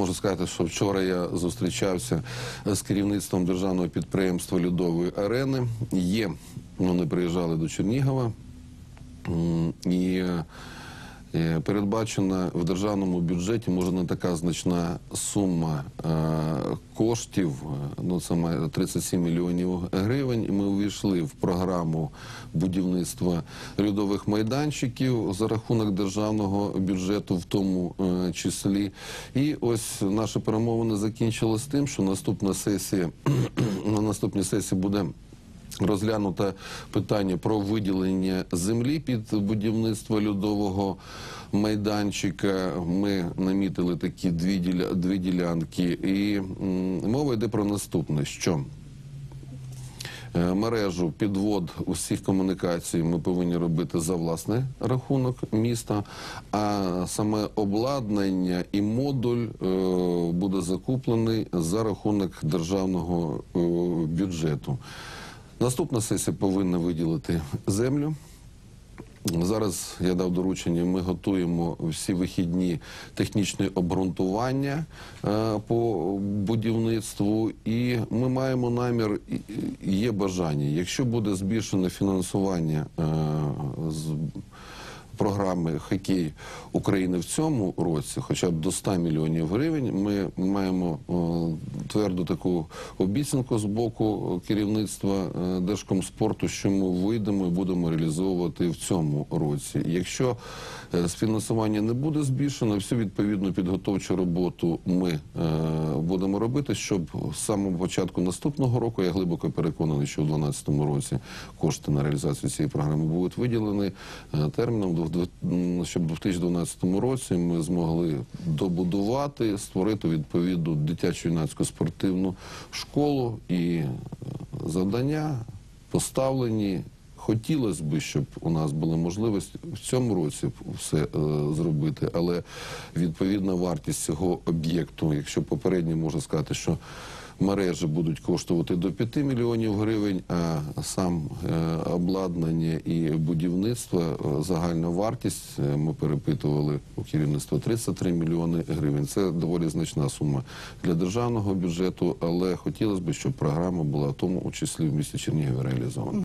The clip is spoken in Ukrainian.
можу сказати, що вчора я зустрічався з керівництвом державного підприємства Льодової арени. Є, вони приїжджали до Чернігова. І передбачена в державному бюджеті може не така значна сума е, коштів. е, Ну це має 37 мільйонів гривень. Ми увійшли в програму будівництва льодових майданчиків за рахунок державного бюджету, в тому е, числі. І ось наша перемовина закінчилась тим, що наступна сесія на наступній сесії буде розглянуто питання про виділення землі під будівництво льодового майданчика. Ми намітили такі дві, діля, дві ділянки, і мова йде про наступне: що Е, мережу підвод усіх комунікацій ми повинні робити за власний рахунок міста, а саме обладнання і модуль е, буде закуплений за рахунок державного е, бюджету. Наступна сесія повинна виділити землю. Зараз я дав доручення. Ми готуємо всі вихідні технічні обґрунтування е, по будівництву, і ми маємо намір, є бажання. Якщо буде збільшене фінансування е, з програми Хокей України в цьому році, хоча б до 100 мільйонів гривень, ми маємо е, тверду таку обіцянку з боку керівництва е, Держкомспорту, що ми вийдемо і будемо реалізовувати в цьому році. Якщо е, фінансування не буде збільшено, всю відповідну підготовчу роботу ми будемо робити, щоб з самого початку наступного року, я глибоко переконаний, що в 2012 році кошти на реалізацію цієї програми будуть виділені терміном, щоб в 2012 році ми змогли добудувати, створити відповідну дитячу юнацьку спортивну школу і е, завдання поставлені. Хотілося б, щоб у нас була можливість в цьому році все е, зробити, але відповідна вартість цього об'єкту, якщо попередньо можна сказати, що мережі будуть коштувати до 5 мільйонів гривень, а сам е, обладнання і будівництво, е, загальна вартість, е, ми перепитували у керівництво 33 мільйони гривень. Це доволі значна сума для державного бюджету, але хотілося б, щоб програма була в тому числі в місті Чернігів реалізована.